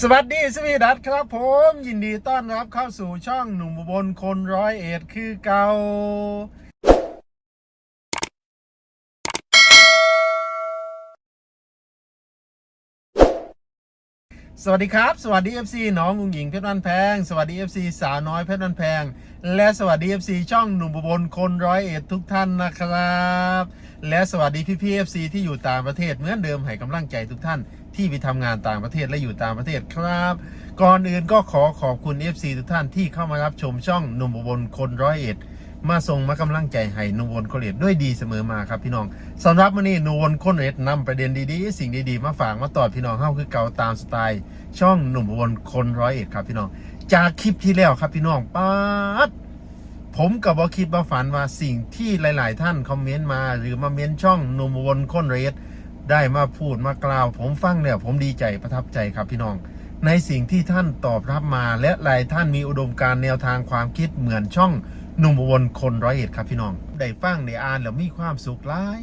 สวัสดีสวีดัตครับผมยินดีต้อนรับเข้าสู่ช่องหนุ่มอุบลคนร้อยเอ็ดคือเกาสวัสดีครับ สวัสดี FC น้องอุงหญิงเพชรวันแพง สวัสดี FC สาวน้อยเพชรวันแพง และสวัสดี FC ช่องหนุ่มอุบลคนร้อยเอ็ดทุกท่านนะครับ และสวัสดีพี่พี่ FC ที่อยู่ต่างประเทศเหมือนเดิมให้กำลังใจทุกท่าน ที่ไปทำงานต่างประเทศและอยู่ต่างประเทศครับ ก่อนอื่นก็ขอขอบคุณ FC ทุกท่านที่เข้ามารับชมช่องหนุ่มอุบลคนร้อยเอ็ดมาส่งมากำลังใจให้หนุ่มอุบลคนร้อยเอ็ดด้วยดีเสมอมาครับพี่น้องสำหรับวันนี้หนุ่มอุบลคนร้อยเอ็ดนำประเด็นดีๆ สิ่งดีๆ มาฝากมาตอดพี่น้องเข้าคือเก่าตามสไตล์ ช่องหนุ่มอุบลคนร้อยเอ็ดครับพี่น้องจากคลิปที่แล้วครับพี่น้องป๊าดผมกับบอคิดมาฝันว่าสิ่งที่หลาย ๆ ท่านคอมเมนต์มา หรือมาเม้นช่องหนุ่มอุบลคนเรส ได้มาพูดมากล่าว ผมฟังเนี่ยผมดีใจประทับใจครับพี่น้อง ในสิ่งที่ท่านตอบรับมาและหลายท่านมีอุดมการณ์แนวทางความคิดเหมือนช่องหนุ่มอุบลคนร้อยเอ็ดครับพี่น้อง ได้ฟังได้อ่านแล้วมีความสุขหลาย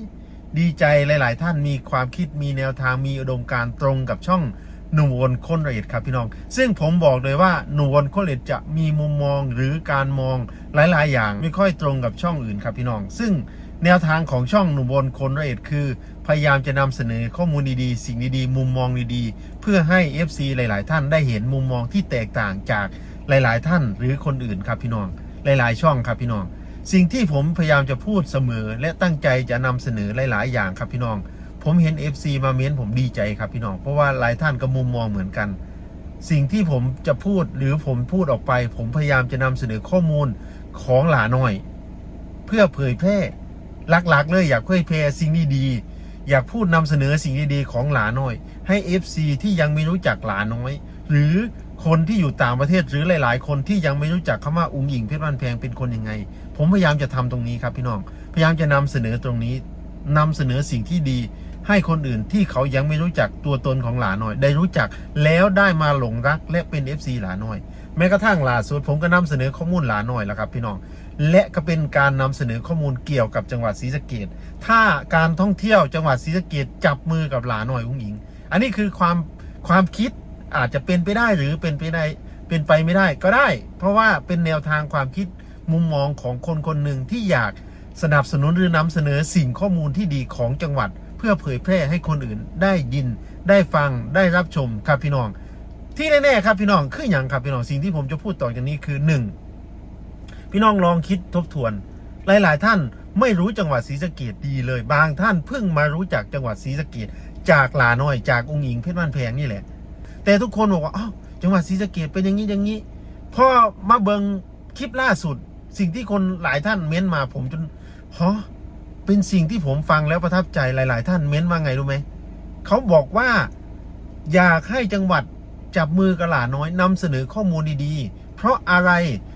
ดีใจหลาย ๆ ท่านมีความคิดมีแนวทางมีอุดมการณ์ตรงกับช่องหนุ่มวนคนละเอียดครับพี่น้อง ซึ่งผมบอกเลยว่าหนุ่มวนคนละเอียดจะมีมุมมองหรือการมองหลาย ๆ อย่างไม่ค่อยตรงกับช่องอื่นครับพี่น้อง ซึ่ง แนวทางของช่องหนุ่มวนคนละเอียดคือ พยายามจะนำเสนอข้อมูลดีๆ สิ่งดีๆ มุมมองดีๆ เพื่อให้ FC หลาย ๆ ท่านได้เห็นมุมมองที่แตกต่างจากหลาย ๆ ท่านหรือคนอื่นครับพี่น้อง หลาย ๆ ช่องครับพี่น้อง สิ่งที่ผมพยายามจะพูดเสมอ และตั้งใจจะนำเสนอหลาย ๆ อย่างครับพี่น้อง ผมเห็น FC มาเม้นผมดีใจครับพี่น้อง เพราะว่าหลายท่านก็มุมมองเหมือนกัน สิ่งที่ผมจะพูดหรือผมพูดออกไป ผมพยายามจะนำเสนอข้อมูลของหลาน้อย เพื่อเผยแพร่ หลักๆ เลยอยากเผยแพร่สิ่งดีๆอยากพูดนำเสนอสิ่งดีๆของหลาน้อย ให้ FC ที่ยังไม่รู้จักหลาน้อย หรือคนที่อยู่ต่างประเทศหรือหลาย ๆ คนที่ยังไม่รู้จักคำว่าอุ้งหญิงเพชรบ้านแพงเป็นคนยังไง ผมพยายามจะทำตรงนี้ครับพี่น้อง พยายามจะนำเสนอตรงนี้นำเสนอสิ่งที่ดี ให้คนอื่นที่เขายังไม่รู้จักตัวตนของหลาน้อย ได้รู้จักแล้วได้มาหลงรักและเป็น FC หลาน้อย แม้กระทั่งล่าสุดผมก็นำเสนอข้อมูลหลาน้อยแล้วครับพี่น้อง และก็เป็นการนำเสนอข้อมูลเกี่ยวกับจังหวัดศรีสะเกดถ้าการท่องเที่ยวจังหวัดศรีสะเกดจับมือกับหลาน้อยอุ้งอิง อันนี้คือความความคิดอาจจะเป็นไปได้หรือเป็นไปได้เป็นไปไม่ได้ก็ได้ เพราะว่าเป็นแนวทางความคิดมุมมองของคนคนหนึ่งที่อยากสนับสนุนหรือนำเสนอสิ่งข้อมูลที่ดีของจังหวัด เพื่อเผยแพร่ให้คนอื่นได้ยิน ได้ฟังได้รับชมครับพี่น้อง ที่แน่ๆครับพี่น้องคืออย่างครับพี่น้องสิ่งที่ผมจะพูดต่อจากนี้คือหนึ่ง พี่น้องลองคิดทบทวน หลาย ๆ ท่านไม่รู้จังหวัดศรีสะเกดดีเลย บางท่านเพิ่งมารู้จักจังหวัดศรีสะเกดจากหลาน้อยจากองค์หญิงเพชรบ้านแพงนี่แหละ แต่ทุกคนบอกว่าอ้าวจังหวัดศรีสะเกดเป็นอย่างนี้อย่างนี้พอมาเบิงคลิปล่าสุด สิ่งที่คนหลายท่านเม้นมาผมจนฮะเป็นสิ่งที่ผมฟังแล้วประทับใจหลาย ๆ ท่านเม้นว่าไงรู้ไหมเขาบอกว่าอยากให้จังหวัดจับมือกับหลาน้อยนำเสนอข้อมูลดี ๆ เพราะอะไร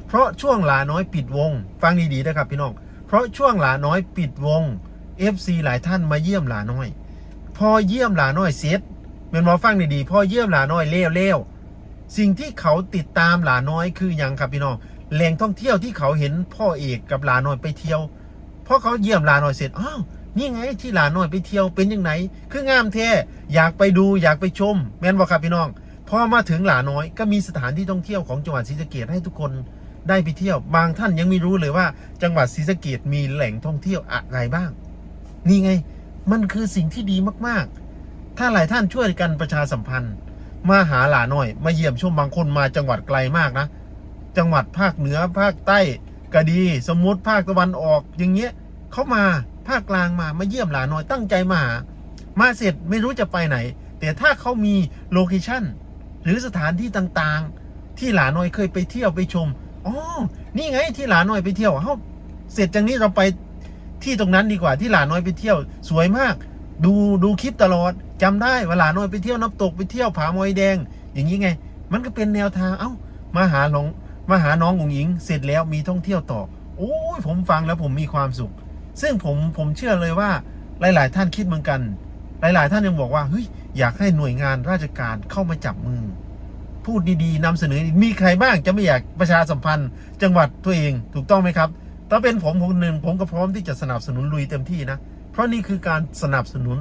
เพราะช่วงหลาน้อยปิดวง ฟังดีๆนะครับพี่น้อง เพราะช่วงหลาน้อยปิดวง FC หลายท่านมาเยี่ยมหลาน้อย พอเยี่ยมหลาน้อยเสร็จเป็นหมอฟังดีๆพอเยี่ยมหลาน้อยเลี้ยวเลี้ยวสิ่งที่เขาติดตามหลาน้อยคืออย่างครับพี่น้องแหล่งท่องเที่ยวที่เขาเห็นพ่อเอกกับหลาน้อยไปเที่ยวพอเขาเยี่ยมหลาน้อยเสร็จอ้าวนี่ไงที่หลาน้อยไปเที่ยวเป็นยังไงคืองามแท้อยากไปดูอยากไปชม แม่นบอกครับพี่น้องพอมาถึงหลาน้อยก็มีสถานที่ท่องเที่ยวของจังหวัดศรีสะเกดให้ทุกคน ได้ไปเที่ยว บางท่านยังไม่รู้เลยว่า จังหวัดศรีสะเกดมีแหล่งท่องเที่ยวอะไรบ้าง นี่ไง มันคือสิ่งที่ดีมากๆ ถ้าหลายท่านช่วยกันประชาสัมพันธ์ มาหาหลาหน่อย มาเยี่ยมชมบางคนมาจังหวัดไกลมากนะ จังหวัดภาคเหนือภาคใต้ก็ดี สมมติภาคตะวันออก อย่างเงี้ยเขามาภาคกลางมามาเยี่ยมหลาหน้อยตั้งใจมาหามาเสร็จไม่รู้จะไปไหน แต่ถ้าเขามีโลเคชั่นหรือสถานที่ต่างๆ ที่หลาน้อยเคยไปเที่ยวไปชม อ๋อ นี่ไงที่หลาน้อยไปเที่ยวเฮ้าเสร็จจากนี้เราไปที่ตรงนั้นดีกว่าที่หลาน้อยไปเที่ยว สวยมาก ดูดูคลิปตลอดจำได้ว่าหลาน้อยไปเที่ยวน้ำตกไปเที่ยวผามอยแดง อย่างนี้ไง มันก็เป็นแนวทาง เอ้า มาหาหลงมาหาน้ององหญิง เสร็จแล้วมีท่องเที่ยวต่อ โอ้ยผมฟังแล้วผมมีความสุข ซึ่งผมผมเชื่อเลยว่าหลาย ๆ ท่านคิดเหมือนกัน หลาย ๆ ท่านยังบอกว่าเฮ้ยอยากให้หน่วยงานราชการเข้ามาจับมือ พูดดีๆนำเสนอมีใครบ้างจะไม่อยากประชาสัมพันธ์ จังหวัดตัวเองถูกต้องไหมครับ ถ้าเป็นผมคนหนึ่งผมก็พร้อมที่จะสนับสนุนลุยเต็มที่นะ เพราะนี่คือการสนับสนุน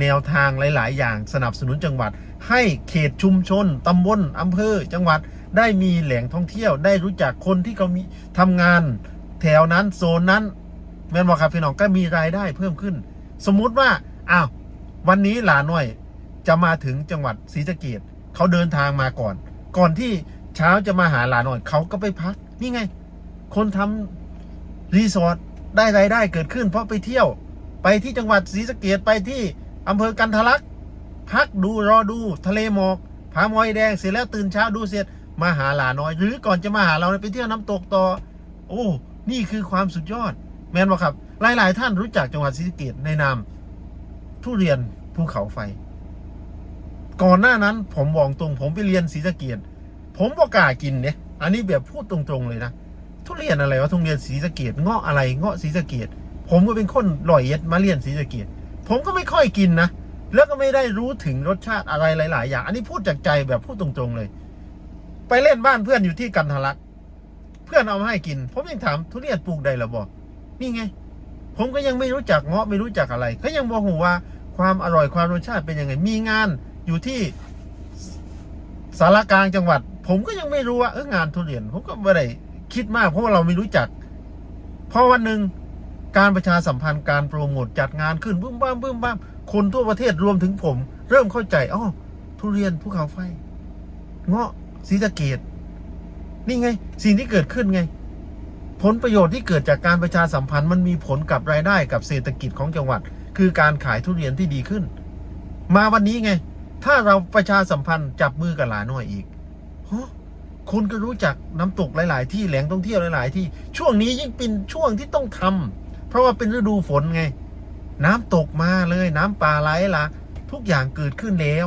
แนวทางหลาย ๆ อย่างสนับสนุนจังหวัด ให้เขตชุมชนตำบลอำเภอ จังหวัดได้มีแหล่งท่องเที่ยว ได้รู้จักคนที่เขามีทำงาน แถวนั้นโซนนั้นแม่นบอกครับพี่น้องก็มีรายได้เพิ่มขึ้น สมมุติว่าอ้าววันนี้หลาน้อยจะมาถึงจังหวัดศรีสะเกดเขาเดินทางมาก่อน ก่อนที่เช้าจะมาหาหลาน้อยเขาก็ไปพัก นี่ไง คนทำรีสอร์ทได้รายได้เกิดขึ้น เพราะไปเที่ยว ไปที่จังหวัดศรีสะเกดไปที่อำเภอกันทะลัก พักดูรอดูทะเลหมอกผาหมอยแดงเสร็จแล้วตื่นเช้าดูเสร็จมาหาหลาน้อย หรือก่อนจะมาหาเราไปเที่ยวน้ำตกต่อ โอ้ นี่คือความสุดยอด แมนบอกครับ หลาย ๆ ท่านรู้จักจังหวัดศรีสะเกดในนามทุเรียนภูเขาไฟ ก่อนหน้านั้นผมบอกตรงผมไปเรียนศรีสะเกดผมบอกกล้ากินเนี่ยอันนี้แบบพูดตรงๆเลยนะทุเรียนอะไรวะทุเรียนศรีสะเกดเงาะอะไรเงาะศรีสะเกดผมก็เป็นคนลอยเอ็ดมาเรียนศรีสะเกดผมก็ไม่ค่อยกินนะแล้วก็ไม่ได้รู้ถึงรสชาติอะไรหลาย ๆ อย่าง อันนี้พูดจากใจแบบพูดตรงๆเลย ไปเล่นบ้านเพื่อนอยู่ที่กันทะลัก เพื่อนเอามาให้กิน ผมยังถามทุเรียนปลูกได้หรอบอกนี่ไง ผมก็ยังไม่รู้จักเงาะไม่รู้จักอะไร ก็ยังบอกหูว่าความอร่อยความรสชาติเป็นยังไง มีงาน อยู่ที่สารกลางจังหวัด ผมก็ยังไม่รู้ว่าเอองานทุเรียน ผมก็ไม่ได้คิดมากเพราะว่าเราไม่รู้จักพอวันหนึ่งการประชาสัมพันธ์การโปรโมทจัดงานขึ้นบึ้มบ้ามบึ้มบ้ามคนทั่วประเทศรวมถึงผม เริ่มเข้าใจอ๋อทุเรียนภูเขาไฟ เงาะศรีสะเกดนี่ไง สิ่งที่เกิดขึ้นไง ผลประโยชน์ที่เกิดจากการประชาสัมพันธ์มันมีผลกับรายได้กับเศรษฐกิจของจังหวัด คือการขายทุเรียนที่ดีขึ้น มาวันนี้ไง ถ้าเราประชาสัมพันธ์จับมือกับหลาน้อยอีกฮะคุณก็รู้จักน้ำตกหลาย ๆ ที่แหล่งท่องเที่ยวหลาย ๆ ที่ช่วงนี้ยิ่งเป็นช่วงที่ต้องทำเพราะว่าเป็นฤดูฝนไง น้ำตกมาเลยน้ำป่าไหลละทุกอย่างเกิดขึ้นแล้ว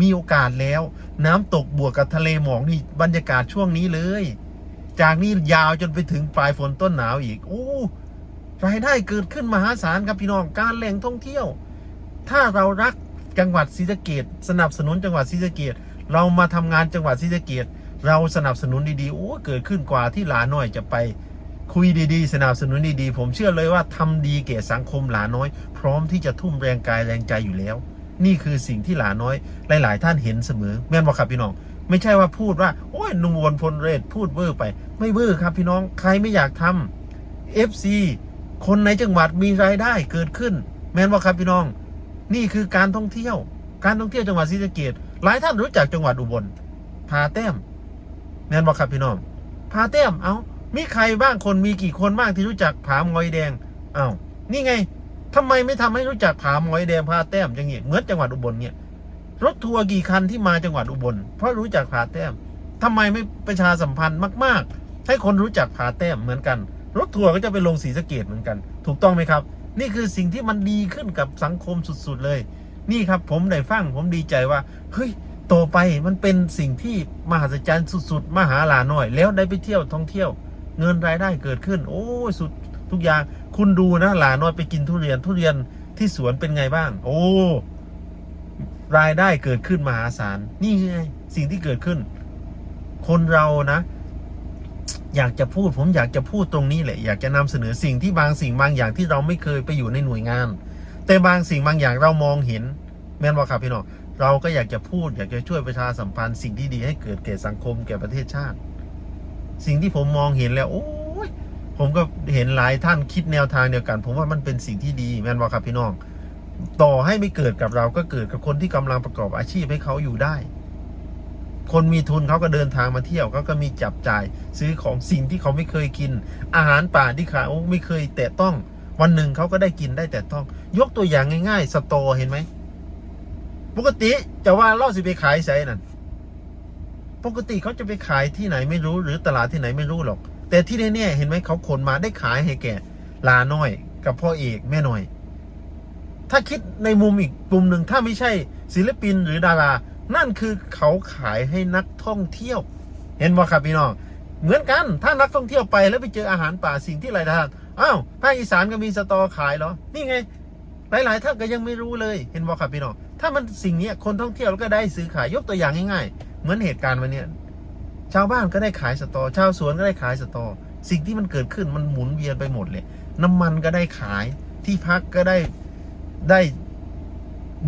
มีโอกาสแล้ว น้ำตกบวกกับทะเลหมอกนี่บรรยากาศช่วงนี้เลย จากนี้ยาวจนไปถึงปลายฝนต้นหนาวอีก โอ้รายได้เกิดขึ้นมหาศาลครับพี่น้องการแหล่งท่องเที่ยว ถ้าเรารัก จังหวัดศรีสะเกดสนับสนุนจังหวัดศรีสะเกดเรามาทำงานจังหวัดศรีสะเกดเราสนับสนุนดีๆโอ้เกิดขึ้นกว่าที่หลาน้อยจะไปคุยดีๆ สนับสนุนดีๆ ผมเชื่อเลยว่าทำดีแก่สังคมหลาน้อย พร้อมที่จะทุ่มแรงกายแรงใจอยู่แล้ว นี่คือสิ่งที่หลาน้อย หลาย ๆ ท่านเห็นเสมอ แม่นบอกครับพี่น้อง ไม่ใช่ว่าพูดว่า โอ้ยนุ่มวนพลเรศพูดเวอร์ไป ไม่เวอร์ครับพี่น้องใครไม่อยากทำ FC คนในจังหวัดมีรายได้เกิดขึ้น แม่นบอกครับพี่น้อง นี่คือการท่องเที่ยว การท่องเที่ยวจังหวัดศรีสะเกดหลายท่านรู้จักจังหวัดอุบลพาแต้มแม่นบอกครับพี่น้องพาแต้มเอามีใครบ้างคนมีกี่คนบ้างที่รู้จักผามอยแดงเอานี่ไงทำไมไม่ทำให้รู้จักผามอยแดงพาแต้มอย่างเงี้ยเหมือนจังหวัดอุบลเนี่ยรถทัวร์กี่คันที่มาจังหวัดอุบล เพราะรู้จักผาแต้มทำไมไม่ประชาสัมพันธ์มาก ๆ ให้คนรู้จักผาแต้มเหมือนกัน รถทัวร์ก็จะไปลงสีสะเกดเหมือนกัน ถูกต้องไหมครับ นี่คือสิ่งที่มันดีขึ้นกับสังคมสุด ๆ เลย นี่ครับผมได้ฟังผมดีใจว่า เฮ้ยต่อไปมันเป็นสิ่งที่มหัศจรรย์สุด ๆ มหาลาหน่อย แล้วได้ไปเที่ยวท่องเที่ยว เงินรายได้เกิดขึ้น โอ้สุดทุกอย่าง คุณดูนะหลาน้อยไปกินทุเรียนทุเรียนที่สวนเป็นไงบ้าง โอ้รายได้เกิดขึ้นมหาศาลนี่ไงสิ่งที่เกิดขึ้น คนเรานะ อยากจะพูด ผมอยากจะพูดตรงนี้แหละ อยากจะนำเสนอสิ่งที่บางสิ่งบางอย่างที่เราไม่เคยไปอยู่ในหน่วยงาน แต่บางสิ่งบางอย่างเรามองเห็น แม่นว่าครับพี่น้องเราก็อยากจะพูด อยากจะช่วยประชาสัมพันธ์สิ่งที่ดีให้เกิดแก่สังคมแก่ประเทศชาติ สิ่งที่ผมมองเห็นแล้ว โอ้ยผมก็เห็นหลายท่านคิดแนวทางเดียวกัน ผมว่ามันเป็นสิ่งที่ดีแม่นว่าครับพี่น้อง ต่อให้ไม่เกิดกับเราก็เกิดกับคนที่กำลังประกอบอาชีพให้เขาอยู่ได้ คนมีทุนเขาก็เดินทางมาเที่ยวเขาก็มีจับจ่าย ซื้อของสิ่งที่เขาไม่เคยกิน อาหารป่าที่เขาไม่เคยแตะต้อง วันหนึ่งเขาก็ได้กินได้แต่ต้อง ยกตัวอย่างง่าย ๆ สตอเห็นไหมปกติจะว่าเล่าสิไปขายไสนั่นปกติเขาจะไปขายที่ไหนไม่รู้หรือตลาดที่ไหนไม่รู้หรอก แต่ที่แน่ๆเห็นไหมเขาขนมาได้ขายให้แก่ลาน้อย กับพ่อเอกแม่น้อย ถ้าคิดในมุมอีกมุมหนึ่งถ้าไม่ใช่ศิลปินหรือดารา นั่นคือเขาขายให้นักท่องเที่ยว เห็นบ่ครับพี่น้อง เหมือนกัน ถ้านักท่องเที่ยวไปแล้วไปเจออาหารป่าสิ่งที่หลายท่านอ้าวภาคอีสานก็มีสตอขายเหรอ นี่ไง หลายๆท่านก็ยังไม่รู้เลย เห็นบ่ครับพี่น้อง ถ้ามันสิ่งนี้คนท่องเที่ยวก็ได้ซื้อขายยกตัวอย่างง่ายๆ เหมือนเหตุการณ์วันนี้ชาวบ้านก็ได้ขายสตอ ชาวสวนก็ได้ขายสตอ สิ่งที่มันเกิดขึ้นมันหมุนเวียนไปหมดเลย น้ำมันก็ได้ขาย ที่พักก็ได้ได้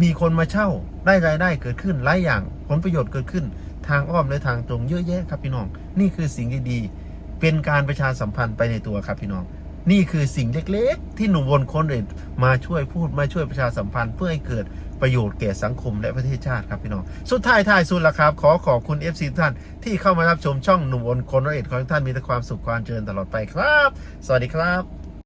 มีคนมาเช่าได้รายได้เกิดขึ้นหลายอย่างผลประโยชน์เกิดขึ้น ทางอ้อมและทางตรงเยอะแยะครับพี่น้อง นี่คือสิ่งดีๆเป็นการประชาสัมพันธ์ไปในตัวครับพี่น้อง นี่คือสิ่งเล็กๆ ที่หนุ่มวนคนอื่นมาช่วยพูดมาช่วยประชาสัมพันธ์เพื่อให้เกิดประโยชน์แก่สังคมและประเทศชาติครับพี่น้อง สุดท้ายท้ายสุดละครับ ขอขอบคุณ FC ทุกท่านที่เข้ามารับชมช่องหนุ่มวนคนร้อยเอ็ดขอให้ท่านมีแต่ความสุขความเจริญตลอดไปครับ สวัสดีครับ